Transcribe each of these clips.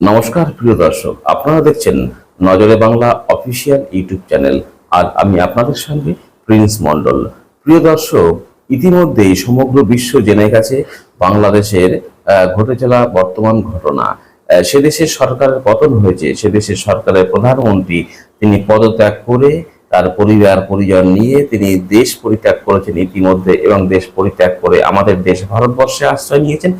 নমস্কার, প্রিয় দর্শক। আপনারা দেখছেন Nazare Bangla official YouTube channel. আর আমি আপনাদের সঙ্গে প্রিন্স মন্ডল প্রিয় দর্শক, ইতিমধ্যেই সমগ্র বিশ্ব জেনে গেছে বাংলাদেশের ঘটে চলা বর্তমান ঘটনা। সে দেশের সরকারের পতন হয়েছে। সে দেশের সরকারের প্রধানমন্ত্রী তিনি পদত্যাগ করে তার পরিবার, পরিজন নিয়ে তিনি দেশ পরিত্যাগ করেছেন ইতিমধ্যে এবং দেশ পরিত্যাগ করে আমাদের দেশ ভারতবর্ষে আশ্রয় নিয়েছেন।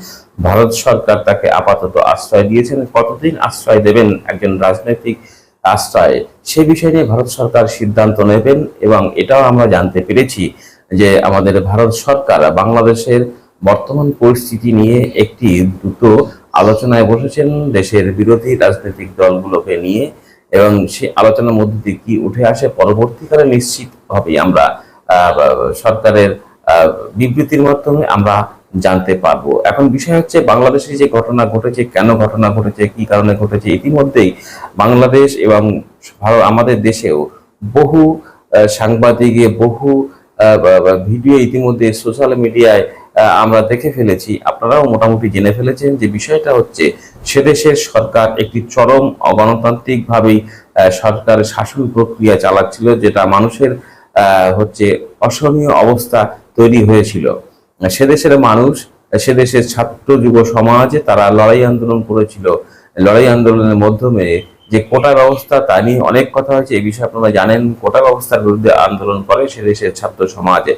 ভারত সরকার তাকে আপাতত আশ্রয় দিয়েছেন। কতদিন আশ্রয় দেবেন? একজন রাজনৈতিক আশ্রয়। সে বিষয় নিয়ে ভারত সরকার সিদ্ধান্ত নেবেন এবং এটাও আমরা জানতে পেরেছি যে আমাদের ভারত সরকার বাংলাদেশের বর্তমান পরিস্থিতি নিয়ে একটি দ্রুত আলোচনায় বসেছেন। দেশের বিরোধী রাজনৈতিক দলগুলোকে নিয়ে এবং সেই আলোচনার মধ্যে দিয়ে কি উঠে আসে? পরবর্তীকালে নিশ্চিতভাবেই আমরা সরকারের বিবৃতির মাধ্যমে আমরা জানতে পারব। এখন বিষয় হচ্ছে বাংলাদেশে যে ঘটনা ঘটেছে, কেন ঘটনা ঘটেছে, কি কারণে ঘটেছে, ইতিমধ্যেই বাংলাদেশ এবং ভারত, আমাদের দেশেও বহু সাংবাদিকে বহু ভিডিও ইতিমধ্যে সোশ্যাল মিডিয়ায় আমরা দেখে ফেলেছি, আপনারাও মোটামুটি জেনে ফেলেছেন যে বিষয়টা হচ্ছে সেদেশের সরকার একটি চরম অগণতান্ত্রিক ভাবেই সরকার শাসন প্রক্রিয়া চালাচ্ছিল, যেটা মানুষের হচ্ছে অসহনীয় অবস্থা তৈরি হয়েছিল। সেদেশের মানুষ সেদেশের ছাত্র যুব সমাজ তারা লড়াই আন্দোলন করেছিল। লড়াই আন্দোলনের মাধ্যমে যে কোটা ব্যবস্থা তা নিয়ে অনেক কথা হয়েছে। এই বিষয়ে আপনারা জানেন কোটা ব্যবস্থার বিরুদ্ধে আন্দোলন করে সে দেশের ছাত্র সমাজে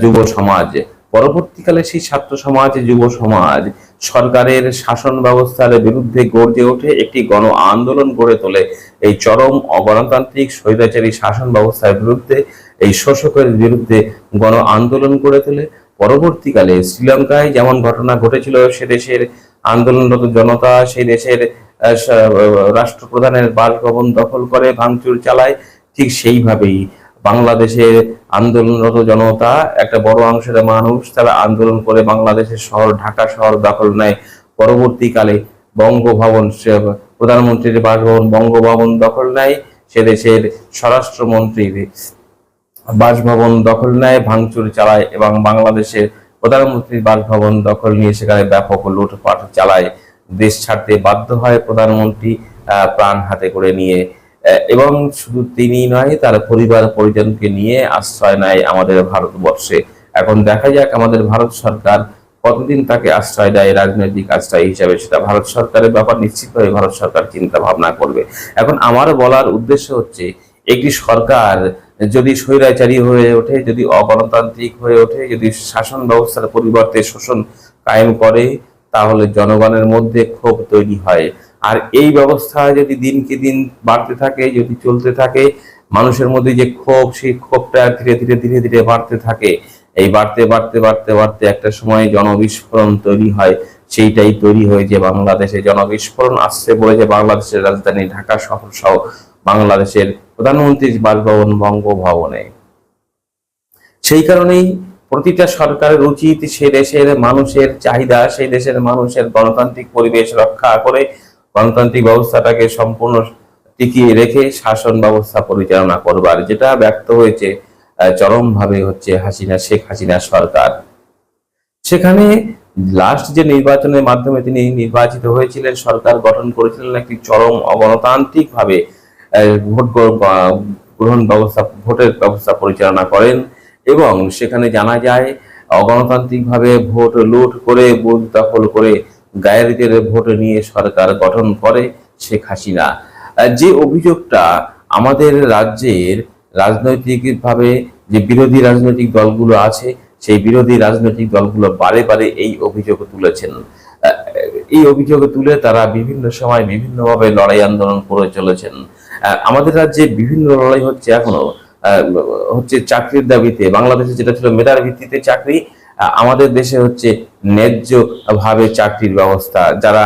যুব সমাজ। পরবর্তীকালে সেই ছাত্র সমাজ, যুব সমাজ সরকারের শাসন ব্যবস্থার বিরুদ্ধে গড়ে ওঠে একটি গণ আন্দোলন গড়ে তোলে। এই চরম অগণতান্ত্রিক স্বৈরাচারী শাসন ব্যবস্থার বিরুদ্ধে, এই শোষকের বিরুদ্ধে গণ আন্দোলন গড়ে তোলে। পরবর্তীকালে শ্রীলঙ্কায় যেমন ঘটনা ঘটেছিল, সে দেশের আন্দোলনরত জনতা সেই দেশের রাষ্ট্রপ্রধানের বাসভবন দখল করে ভাঙচুর চালায়, ঠিক সেইভাবেই বাংলাদেশের আন্দোলনরত জনতা একটা বড় অংশের মানুষ, তারা আন্দোলন করে বাংলাদেশের শহর, ঢাকা শহর দখল নেয়। পরবর্তীকালে বঙ্গভবন প্রধানমন্ত্রীর বাসভবন, বঙ্গভবন দখল নেয়। সে দেশের স্বরাষ্ট্রমন্ত্রীর বাসভবন দখল নেয়, ভাঙচুর চালায় এবং বাংলাদেশের প্রধানমন্ত্রীর বাসভবন দখল নিয়ে সেখানে ব্যাপক লুটপাট চালায়। দেশ ছাড়তে বাধ্য হয় প্রধানমন্ত্রী প্রাণ হাতে করে নিয়ে। এবং শুধু তিনি নয়, তার পরিবার পরিজনকে নিয়ে আশ্রয় নেয় আমাদের ভারতবর্ষে। এখন দেখা যাক আমাদের ভারত সরকার কতদিন তাকে আশ্রয় দেয়, রাজনৈতিক আশ্রয় হিসাবে সেটা ভারত সরকারের ব্যাপার নিশ্চিতভাবে ভারত সরকার চিন্তা ভাবনা করবে। এখন আমার বলার উদ্দেশ্য হচ্ছে, একটি সরকার যদি স্বৈরাচারী হয়ে ওঠে, যদি অগণতান্ত্রিক হয়ে ওঠে, যদি শাসন ব্যবস্থার পরিবর্তে শোষণ কায়েম করে, তাহলে জনগণের মধ্যে ক্ষোভ তৈরি হয়। আর এই ব্যবস্থা যদি দিনকে দিন বাড়তে থাকে, যদি চলতে থাকে, মানুষের মধ্যে যে ক্ষোভ, সেই ক্ষোভটা ধীরে ধীরে ধীরে ধীরে বাড়তে থাকে। এই বাড়তে বাড়তে বাড়তে বাড়তে একটা সময় জনবিস্ফোরণ তৈরি হয়। সেইটাই তৈরি হয়েছে বাংলাদেশে জনবিস্ফোরণ আসছে বলেছে বাংলাদেশের রাজধানী ঢাকা শহর সহ বাংলাদেশের প্রধানমন্ত্রীর বাসভবন বঙ্গভবনে। সেই কারণেই প্রতিটা সরকারের উচিত সে দেশের মানুষের চাহিদা, সেই দেশের মানুষের গণতান্ত্রিক পরিবেশ রক্ষা করে গণতান্ত্রিক ব্যবস্থাটাকে সম্পূর্ণ টিকিয়ে রেখে শাসন ব্যবস্থা পরিচালনা করবার, যেটা ব্যক্ত হয়েছে চরমভাবে হচ্ছে হাসিনা, শেখ হাসিনা সরকার। সেখানে লাস্ট যে নির্বাচনের মাধ্যমে তিনি নির্বাচিত হয়েছিলেন, সরকার গঠন করেছিলেন একটি চরম অগণতান্ত্রিক ভাবে ভোট গ্রহণ ব্যবস্থা, ভোটের ব্যবস্থা পরিচালনা করেন এবং সেখানে জানা যায় অগণতান্ত্রিক ভাবে ভোট লুট করে বুথ দখল করে গায়েরদের ভোট নিয়ে সরকার গঠন করে শেখ হাসিনা। যে অভিযোগটা আমাদের রাজ্যের রাজনৈতিকভাবে যে বিরোধী রাজনৈতিক দলগুলো আছে, সেই বিরোধী রাজনৈতিক দলগুলো বারে বারে এই অভিযোগ তুলেছেন। এই অভিযোগ তুলে তারা বিভিন্ন সময় বিভিন্নভাবে লড়াই আন্দোলন করে চলেছেন। আমাদের রাজ্যে বিভিন্ন লড়াই হচ্ছে এখনও। হচ্ছে চাকরির দাবিতে। বাংলাদেশে যেটা ছিল মেধার ভিত্তিতে চাকরি আমাদের দেশে হচ্ছে ন্যায্য ভাবে চাকরির ব্যবস্থা, যারা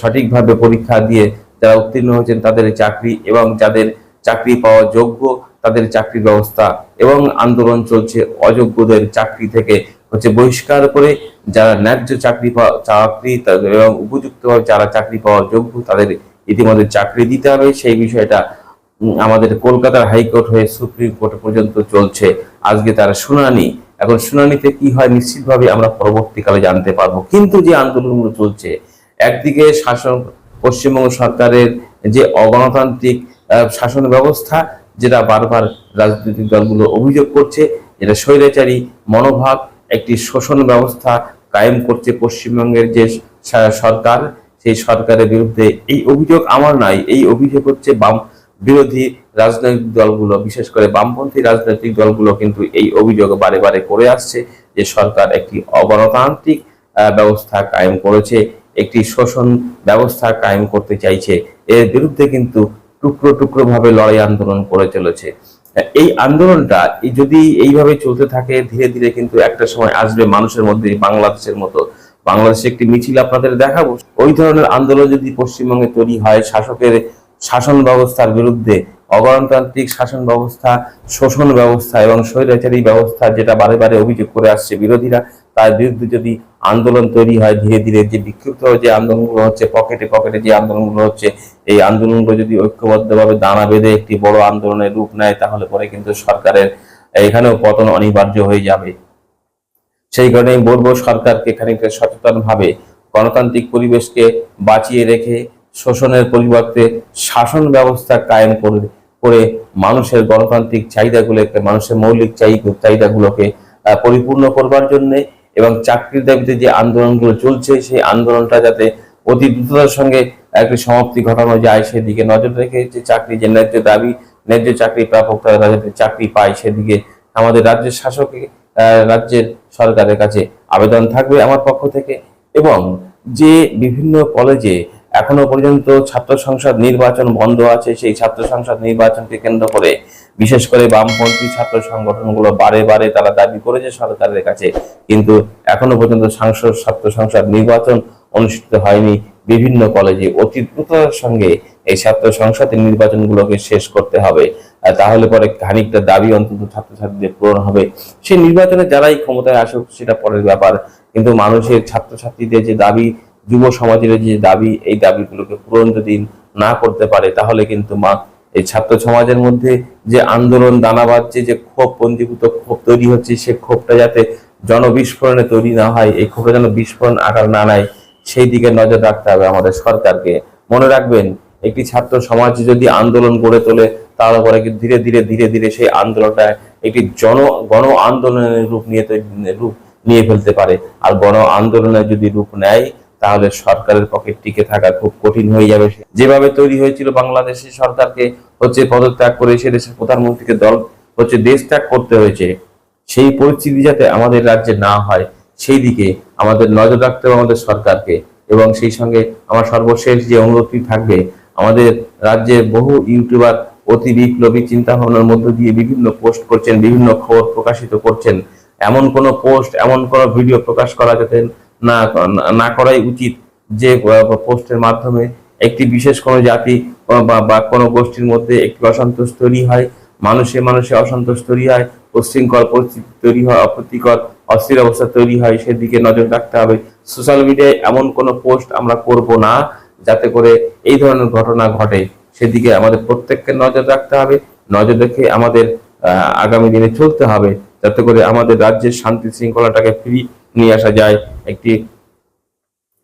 সঠিকভাবে পরীক্ষা দিয়ে যারা উত্তীর্ণ হয়েছেন তাদের চাকরি এবং যাদের চাকরি পাওয়া যোগ্য তাদের চাকরির ব্যবস্থা এবং আন্দোলন চলছে অযোগ্যদের চাকরি থেকে হচ্ছে বহিষ্কার করে যারা ন্যায্য চাকরি চাকরি এবং উপযুক্তভাবে যারা চাকরি পাওয়ার যোগ্য তাদের ইতিমধ্যে চাকরি দিতে হবে। সেই বিষয়টা আমাদের কলকাতার হাইকোর্ট হয়ে সুপ্রিম কোর্ট পর্যন্ত চলছে। আজকে তার শুনানি। এখন শুনানিতে কি হয় নিশ্চিতভাবে আমরা পরবর্তীকালে জানতে পারব। কিন্তু যে আন্দোলনগুলো চলছে, একদিকে শাসন, পশ্চিমবঙ্গ সরকারের যে অগণতান্ত্রিক শাসন ব্যবস্থা, যেটা বারবার রাজনৈতিক দলগুলো অভিযোগ করছে, এটা স্বৈরাচারী মনোভাব, একটি শোষণ ব্যবস্থা কায়েম করছে পশ্চিমবঙ্গের যে সরকার, সেই সরকারের বিরুদ্ধে। এই অভিযোগ আমার নাই, এই অভিযোগ হচ্ছে বাম বিরোধী রাজনৈতিক দলগুলো, বিশেষ করে বামপন্থী রাজনৈতিক দলগুলো কিন্তু এই অভিযোগ বারে বারে করে আসছে যে সরকার একটি অগণতান্ত্রিক ব্যবস্থা কায়েম করেছে, একটি শোষণ ব্যবস্থা কায়েম করতে চাইছে। এর বিরুদ্ধে কিন্তু টুকরো টুকরো ভাবে লড়াই আন্দোলন করে চলেছে। এই আন্দোলনটা যদি এইভাবে চলতে থাকে, ধীরে ধীরে কিন্তু একটা সময় আসবে মানুষের মধ্যে, বাংলাদেশের মতো। বাংলাদেশে একটি মিছিল আপনাদের দেখাবো। ওই ধরনের আন্দোলন যদি পশ্চিমবঙ্গে তৈরি হয়, শাসকের শাসন ব্যবস্থার বিরুদ্ধে অগণতান্ত্রিক শাসন ব্যবস্থা, শোষণ ব্যবস্থা এবং স্বৈরাচারী ব্যবস্থা যেটা বারে বারে অভিযোগ করে আসছে বিরোধীরা, তার বিরুদ্ধে যদি আন্দোলন তৈরি হয়, ধীরে ধীরে যে বিক্ষিপ্ত যে আন্দোলনগুলো হচ্ছে, পকেটে পকেটে যে আন্দোলনগুলো হচ্ছে, এই আন্দোলনগুলো যদি ঐক্যবদ্ধভাবে দানা বেঁধে একটি বড় আন্দোলনের রূপ নেয়, তাহলে পরে কিন্তু সরকারের এখানেও পতন অনিবার্য হয়ে যাবে। সেই কারণে বলব, সরকারকে খানিকটা সচেতন ভাবে গণতান্ত্রিক পরিবেশকে বাঁচিয়ে রেখে শোষণের পরিবর্তে শাসন ব্যবস্থা কায়েম করে করে মানুষের গণতান্ত্রিক চাহিদাগুলোকে মানুষের মৌলিক চাহি- চাহিদাগুলোকে পরিপূর্ণ করবার জন্য এবং চাকরির দাবিতে যে আন্দোলনগুলো চলছে, সেই আন্দোলনটা যাতে অতি দ্রুততার সঙ্গে একটি সমাপ্তি ঘটানো যায়, সেদিকে নজর রেখে যে চাকরি যে ন্যায্য দাবি, ন্যায্য চাকরি প্রাপক তারা যাতে চাকরি পায়, সেদিকে আমাদের রাজ্যের শাসক রাজ্যের সরকারের কাছে আবেদন থাকবে আমার পক্ষ থেকে এবং যে বিভিন্ন কলেজে এখনও পর্যন্ত ছাত্র সংসদ নির্বাচন বন্ধ আছে। সেই ছাত্র সংসদ নির্বাচনকে কেন্দ্র করে বিশেষ করে বামপন্থী ছাত্র সংগঠনগুলো বারে বারে তারা দাবি করেছে সরকারের কাছে। কিন্তু এখনও পর্যন্ত সাংসদ, ছাত্র সংসদ নির্বাচন অনুষ্ঠিত হয়নি। বিভিন্ন কলেজে অতি দ্রুততার সঙ্গে এই ছাত্র সংসদের নির্বাচনগুলোকে শেষ করতে হবে। তাহলে পরে খানিকটা দাবি অন্তত ছাত্রছাত্রীদের পূরণ হবে। সেই নির্বাচনে যারাই ক্ষমতায় আসুক, সেটা পরের ব্যাপার। কিন্তু মানুষের ছাত্রছাত্রীদের যে দাবি যুব সমাজের যে দাবি, এই দাবিগুলোকে পূরণ যদি না করতে পারে, তাহলে কিন্তু মা, এই ছাত্র সমাজের মধ্যে যে আন্দোলন দানা বাঁধছে, যে ক্ষোভ, পঞ্জীভূত ক্ষোভ তৈরি হচ্ছে, সে ক্ষোভটা যাতে জনবিস্ফোরণে তৈরি না হয়, এই ক্ষোভে যেন বিস্ফোরণ আকার না নেয়, সেই দিকে নজর রাখতে হবে আমাদের সরকারকে। মনে রাখবেন, একটি ছাত্র সমাজ যদি আন্দোলন গড়ে তোলে তাহলে পরে কি ধীরে ধীরে ধীরে ধীরে সেই আন্দোলনটা একটি জন, গণ আন্দোলনের রূপ নিয়ে রূপ নিয়ে ফেলতে পারে। আর গণ আন্দোলনের যদি রূপ নেয় তাহলে সরকারের পক্ষে টিকে থাকা খুব কঠিন হয়ে যাবে। যেভাবে তৈরি হয়েছিল বাংলাদেশের সরকারকে হচ্ছে পদত্যাগ করে সে দেশের প্রধানমন্ত্রীকে দল হচ্ছে দেশ ত্যাগ করতে হয়েছে, সেই পরিস্থিতি যাতে আমাদের রাজ্যে না হয়, সেই দিকে আমাদের নজর রাখতে হবে আমাদের সরকারকে। এবং সেই সঙ্গে আমার সর্বশেষ যে অনুরোধটি থাকবে, আমাদের রাজ্যের বহু ইউটিউবার অতি বিপ্লবী চিন্তা ভাবনার মধ্য দিয়ে বিভিন্ন পোস্ট করছেন, বিভিন্ন খবর প্রকাশিত করছেন। এমন কোন পোস্ট, এমন কোন ভিডিও প্রকাশ করা যাতে না না করাই উচিত যে পোস্টের মাধ্যমে একটি বিশেষ কোনো জাতি, বা কোনো গোষ্ঠীর মধ্যে একটি অসন্তোষ তৈরি হয়, মানুষে মানুষে অসন্তোষ তৈরি হয় উশৃঙ্খল পরিস্থিতি তৈরি হয়, অপ্রীতিকর, অস্থির অবস্থা তৈরি হয়, সেদিকে নজর রাখতে হবে। সোশ্যাল মিডিয়ায় এমন কোনো পোস্ট আমরা করব না, যাতে করে এই ধরনের ঘটনা ঘটে। সেদিকে আমাদের প্রত্যেককে নজর রাখতে হবে, নজর রেখে আমাদের আগামী দিনে চলতে হবে, যাতে করে আমাদের রাজ্যের শান্তি শৃঙ্খলাটাকে ফিরিয়ে নিয়ে আসা যায়। একটি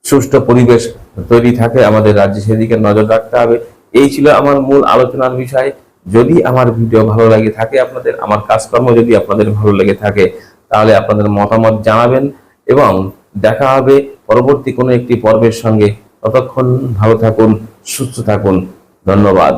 সুষ্ঠু পরিবেশ তৈরি থাকে, আমাদের রাজ্যে সেদিকে নজর রাখতে হবে। এই ছিল আমার মূল আলোচনার বিষয়। যদি আমার ভিডিও ভালো লাগে থাকে আপনাদের, আমার কাজকর্ম যদি আপনাদের ভালো লেগে থাকে, তাহলে আপনাদের মতামত জানাবেন এবং দেখা হবে পরবর্তী কোনো একটি পর্বের সঙ্গে। ততক্ষণ ভালো থাকুন, সুস্থ থাকুন। ধন্যবাদ।